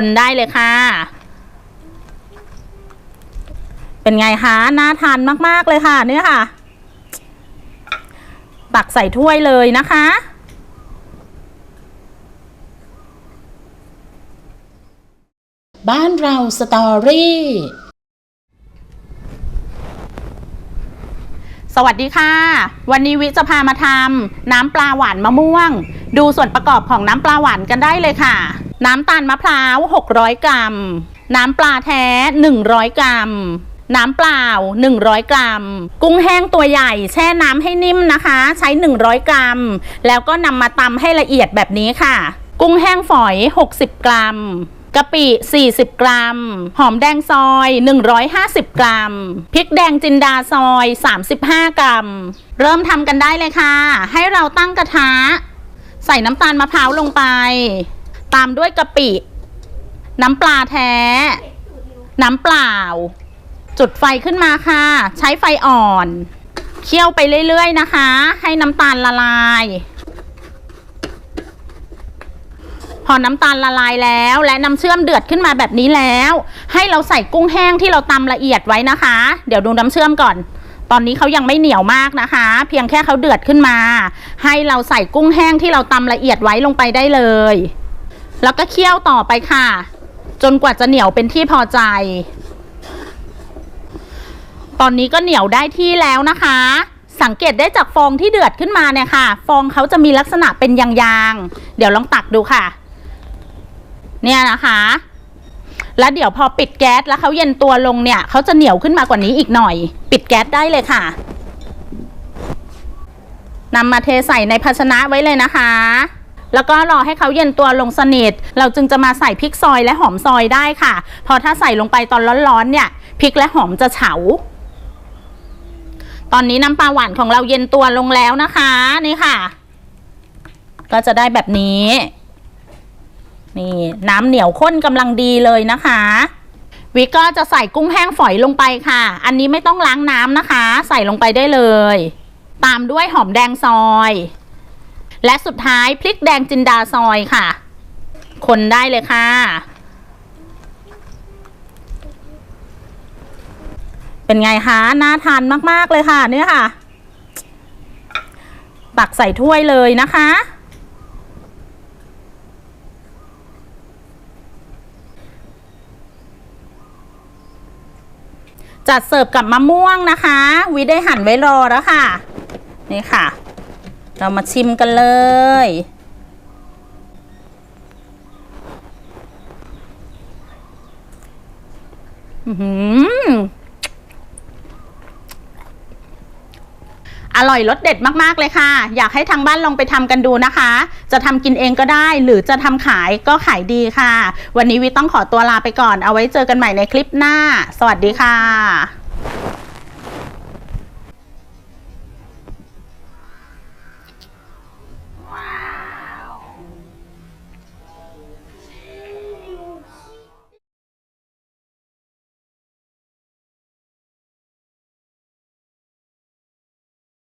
คนได้เลยค่ะ เป็นไงคะน่าทานมาก ๆ เลยค่ะเนี่ยค่ะ ตักใส่ถ้วยเลยนะคะบ้านเราสตอรี่ สวัสดีค่ะ วันนี้วิจะพามาทำน้ำปลาหวานมะม่วง ดูส่วนประกอบของน้ำปลาหวานกันได้เลยค่ะ น้ำตาลมะพร้าว 600 กรัม น้ำปลาแท้ 100 กรัม น้ำเปล่า 100 กรัม กุ้งแห้งตัวใหญ่ แช่น้ำให้นิ่มนะคะ ใช้ 100 กรัม แล้วก็นำมาตำให้ละเอียดแบบนี้ค่ะ กุ้งแห้งฝอย 60 กรัมกะปิ 40 กรัม หอมแดงซอย 150 กรัม พริกแดงจินดาซอย 35 กรัม เริ่มทำกันได้เลยค่ะ ให้เราตั้งกระทะ ใส่น้ำตาลมะพร้าวลงไป ตามด้วยกะปิ น้ำปลาแท้ น้ำเปล่า จุดไฟขึ้นมาค่ะ ใช้ไฟอ่อน เคี่ยวไปเรื่อยๆนะคะ ให้น้ำตาลละลาย พอน้ำตาลละลายแล้ว และน้ำเชื่อมเดือดขึ้นมาแบบนี้แล้ว ให้เราใส่กุ้งแห้งที่เราตำละเอียดไว้นะคะ เดี๋ยวดูน้ำเชื่อมก่อนตอนนี้เขายังไม่เหนียวมากนะคะ เพียงแค่เขาเดือดขึ้นมา ให้เราใส่กุ้งแห้งที่เราตำละเอียดไว้ลงไปได้เลย แล้วก็เคี่ยวต่อไปค่ะ จนกว่าจะเหนียวเป็นที่พอใจ ตอนนี้ก็เหนียวได้ที่แล้วนะคะ สังเกตได้จากฟองที่เดือดขึ้นมาเนี่ยค่ะ ฟองเขาจะมีลักษณะเป็นยางๆ เดี๋ยวลองตักดูค่ะ เนี่ยนะคะ แล้วเดี๋ยวพอปิดแก๊สแล้วเขาเย็นตัวลงเนี่ยเขาจะเหนียวขึ้นมากว่านี้อีกหน่อย ปิดแก๊สได้เลยค่ะนำมาเทใส่ในภาชนะไว้เลยนะคะ แล้วก็รอให้เขาเย็นตัวลงสนิท เราจึงจะมาใส่พริกซอยและหอมซอยได้ค่ะ พอถ้าใส่ลงไปตอนร้อนๆเนี่ยพริกและหอมจะเฉา ตอนนี้น้ำปลาหวานของเราเย็นตัวลงแล้วนะคะนี่ค่ะ ก็จะได้แบบนี้ นี่น้ำเหนียวข้นกำลังดีเลยนะคะวิก็จะใส่กุ้งแห้งฝอยลงไปค่ะ อันนี้ไม่ต้องล้างน้ำนะคะ ใส่ลงไปได้เลย ตามด้วยหอมแดงซอย และสุดท้ายพริกแดงจินดาซอยค่ะ คนได้เลยค่ะ เป็นไงคะน่าทานมาก ๆ เลยค่ะ เนี่ยค่ะ ตักใส่ถ้วยเลยนะคะจัดเสิร์ฟกับมะม่วงนะคะ วิได้หั่นไว้รอแล้วค่ะ นี่ค่ะ เรามาชิมกันเลย อือหืออร่อยรสเด็ดมากๆเลยค่ะ อยากให้ทางบ้านลองไปทำกันดูนะคะ จะทำกินเองก็ได้หรือจะทำขายก็ขายดีค่ะ วันนี้วิต้องขอตัวลาไปก่อน เอาไว้เจอกันใหม่ในคลิปหน้า สวัสดีค่ะ